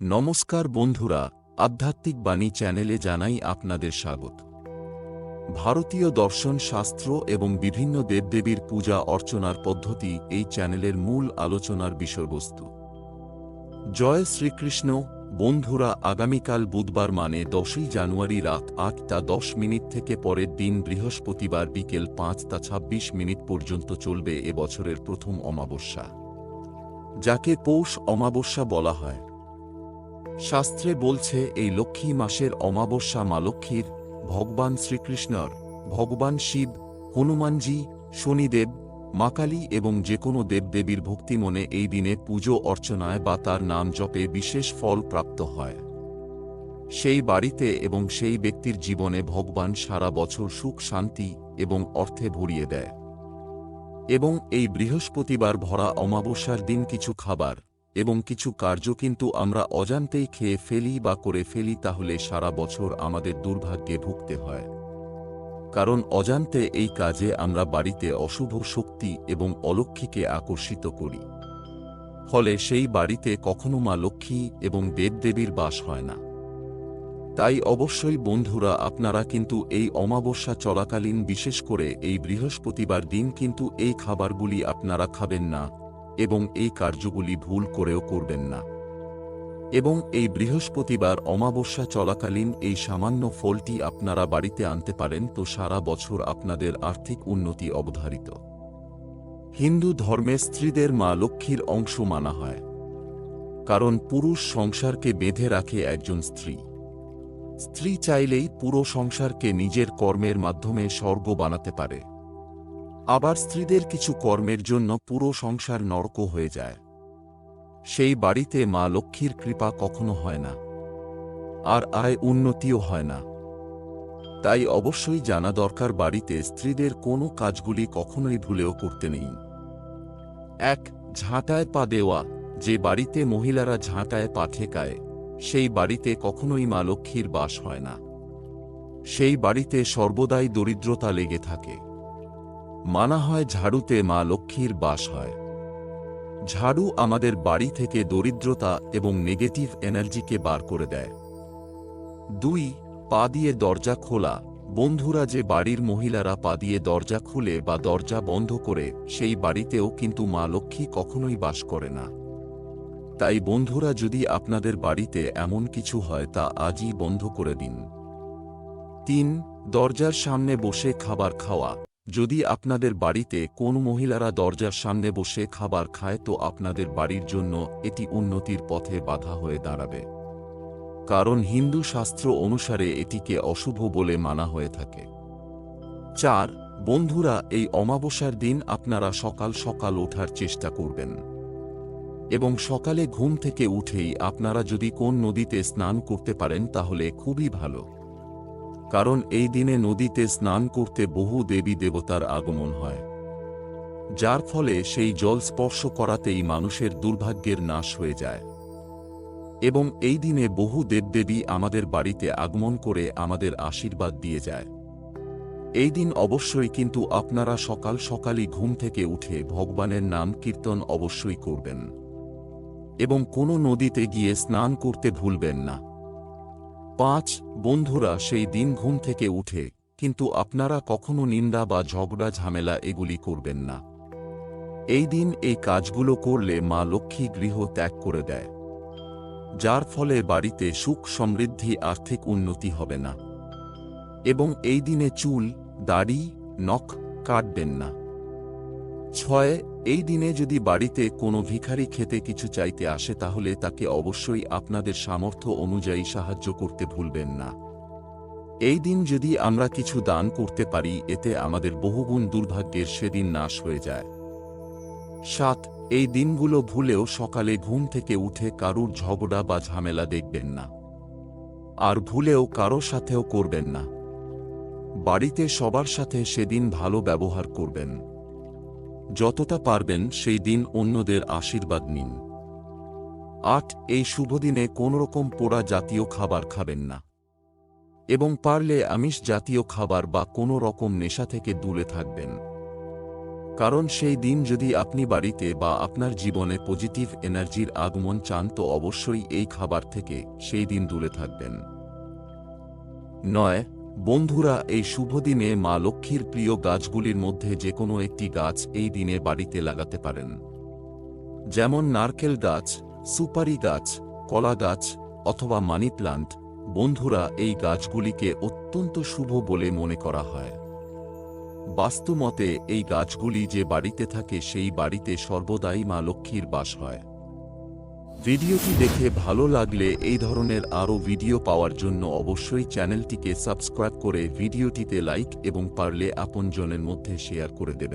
নমস্কার বন্ধুরা, আধ্যাত্মিক বাণী চ্যানেলে জানাই আপনাদের স্বাগত। ভারতীয় দর্শন শাস্ত্র এবং বিভিন্ন দেবদেবীর পূজা অর্চনার পদ্ধতি এই চ্যানেলের মূল আলোচনার বিষয়বস্তু। জয় শ্রীকৃষ্ণ। বন্ধুরা, আগামীকাল বুধবার মানে দশই জানুয়ারি রাত আটটা দশ মিনিট থেকে পরের দিন বৃহস্পতিবার বিকেল পাঁচটা ছাব্বিশ মিনিট পর্যন্ত চলবে এবছরের প্রথম অমাবস্যা। যাকে পৌষ অমাবস্যা বলা হয়। শাস্ত্রে বলছে, এই লক্ষ্মী মাসের অমাবস্যা মা লক্ষ্মীর, ভগবান শ্রীকৃষ্ণর, ভগবান শিব, হনুমানজি, শনিদেব মাকালী এবং যে কোনো দেবদেবীর ভক্তি মনে এই দিনে পুজো অর্চনায় বা তার নাম জপে বিশেষ ফল প্রাপ্ত হয়। সেই বাড়িতে এবং সেই ব্যক্তির জীবনে ভগবান সারা বছর সুখ, শান্তি এবং অর্থে ভরিয়ে দেয়। এবং এই বৃহস্পতিবার ভরা অমাবস্যার দিন কিছু খাবার এবং কিছু কার্য কিন্তু আমরা অজান্তেই খেয়ে ফেলি বা করে ফেলি তাহলে সারা বছর আমাদের দুর্ভাগ্যে ভুগতে হয়। কারণ অজান্তে এই কাজে আমরা বাড়িতে অশুভ শক্তি এবং অলক্ষীকে আকর্ষিত করি। ফলে সেই বাড়িতে কখনো মা লক্ষ্মী এবং দেবদেবীর বাস হয় না। তাই অবশ্যই বন্ধুরা আপনারা কিন্তু এই অমাবস্যা চলাকালীন বিশেষ করে এই বৃহস্পতিবার দিন কিন্তু এই খাবারগুলি আপনারা খাবেন না। এবং এই কার্যগুলি ভুল করেও করবেন না। এবং এই বৃহস্পতিবার অমাবস্যা চলাকালীন এই সামান্য ফলটি আপনারা বাড়িতে আনতে পারেন তো সারা বছর আপনাদের আর্থিক উন্নতি অবধারিত। হিন্দু ধর্মে স্ত্রীদের মা লক্ষ্মীর অংশ মানা হয়। কারণ পুরুষ সংসারকে বেঁধে রাখে একজন স্ত্রী। স্ত্রী চাইলেই পুরো সংসারকে নিজের কর্মের মাধ্যমে স্বর্গ বানাতে পারে। আবার স্ত্রীদের কিছু কর্মের জন্য পুরো সংসার নরক হয়ে যায়। সেই বাড়িতে মা লক্ষ্মীর কৃপা কখনো হয় না। আর আয় উন্নতিও হয় না। তাই অবশ্যই জানা দরকার বাড়িতে স্ত্রীদের কোনো কাজগুলি কখনোই ভুলেও করতে নেই। এক, ঝাঁটায় পা দেওয়া। যে বাড়িতে মহিলারা ঝাঁটায় পা ঠেকায়, সেই বাড়িতে কখনোই মা লক্ষ্মীর বাস হয় না। সেই বাড়িতে সর্বদাই দরিদ্রতা লেগে থাকে। মানা হয় ঝাড়ুতে মা লক্ষ্মীর বাস হয়। ঝাড়ু আমাদের বাড়ি থেকে দরিদ্রতা এবং নেগেটিভ এনার্জিকে বার করে দেয়। দুই, পা দিয়ে দরজা খোলা। বন্ধুরা যে বাড়ির মহিলারা পা দিয়ে দরজা খুলে বা দরজা বন্ধ করে, সেই বাড়িতেও কিন্তু মা লক্ষ্মী কখনোই বাস করে না। তাই বন্ধুরা যদি আপনাদের বাড়িতে এমন কিছু হয় তা আজই বন্ধ করে দিন। তিন, দরজার সামনে বসে খাবার খাওয়া। যদি আপনাদের বাড়িতে কোন মহিলারা দরজার সামনে বসে খাবার খায় তো আপনাদের বাড়ির জন্য এটি উন্নতির পথে বাধা হয়ে দাঁড়াবে। কারণ হিন্দু শাস্ত্র অনুসারে এটিকে অশুভ বলে মানা হয়ে থাকে। চার, বন্ধুরা, এই অমাবস্যার দিন আপনারা সকাল সকাল ওঠার চেষ্টা করবেন। এবং সকালে ঘুম থেকে উঠেই আপনারা যদি কোন নদীতে স্নান করতে পারেন তাহলে খুবই ভালো। কারণ এই দিনে নদীতে স্নান করতে বহু দেবী দেবতার আগমন হয়। যার ফলে সেই জল স্পর্শ করাতেই মানুষের দুর্ভাগ্যের নাশ হয়ে যায়। এবং এই দিনে বহু দেবদেবী আমাদের বাড়িতে আগমন করে আমাদের আশীর্বাদ দিয়ে যায়। এই দিন অবশ্যই কিন্তু আপনারা সকাল সকালই ঘুম থেকে উঠে ভগবানের নাম কীর্তন অবশ্যই করবেন। এবং কোনো নদীতে গিয়ে স্নান করতে ভুলবেন না। পাঁচ, বন্ধুরা সেই দিন ঘুম থেকে উঠে, কিন্তু আপনারা কখনো নিন্দা বা ঝগড়া ঝামেলা এগুলি করবেন না। এই দিন এই কাজগুলো করলে মা লক্ষ্মী গৃহ ত্যাগ করে দেয়। যার ফলে বাড়িতে সুখ সমৃদ্ধি, আর্থিক উন্নতি হবে না। এবং এই দিনে চুল, দাড়ি, নখ কাটবেন না। ছয় এই দিনে যদি বাড়িতে কোনো ভিখারি খেতে কিছু চাইতে আসে তাহলে তাকে অবশ্যই আপনাদের সামর্থ্য অনুযায়ী সাহায্য করতে ভুলবেন না। এই দিন যদি আমরা কিছু দান করতে পারি, এতে আমাদের বহুগুণ দুর্ভাগ্যের সেদিন নাশ হয়ে যায়। সাত, এই দিনগুলো ভুলেও সকালে ঘুম থেকে উঠে কারুর ঝগড়া বা ঝামেলা দেখবেন না। আর ভুলেও কারও সাথেও করবেন না। বাড়িতে সবার সাথে সেদিন ভালো ব্যবহার করবেন। যতটা পারবেন সেই দিন অন্যদের আশীর্বাদ নিন। আট, এই শুভদিনে কোনোরকম পোড়া জাতীয় খাবার খাবেন না। এবং পারলে আমিষ জাতীয় খাবার বা কোনো রকম নেশা থেকে দূরে থাকবেন। কারণ সেই দিন যদি আপনি বাড়িতে বা আপনার জীবনে পজিটিভ এনার্জির আগমন চান, তো অবশ্যই এই খাবার থেকে সেই দিন দূরে থাকবেন। নয় বন্ধুরা, এই শুভ দিনে মা লক্ষ্মীর প্রিয় গাছগুলির মধ্যে যে কোনো একটি গাছ এই দিনে বাড়িতে লাগাতে পারেন। যেমন নারকেল গাছ, সুপারি গাছ, কলা গাছ অথবা মানি প্লান্ট, বন্ধুরা, এই গাছগুলিকে অত্যন্ত শুভ বলে মনে করা হয়। বাস্তুমতে এই গাছগুলি যে বাড়িতে থাকে সেই বাড়িতে সর্বদাই মা লক্ষ্মীর বাস হয়। ভিডিওটি দেখে ভালো লাগলে এই ধরনের আরও ভিডিও পাওয়ার জন্য অবশ্যই চ্যানেলটিকে সাবস্ক্রাইব করে ভিডিওটিতে লাইক এবং পারলে আপনজনের মধ্যে শেয়ার করে দেবেন।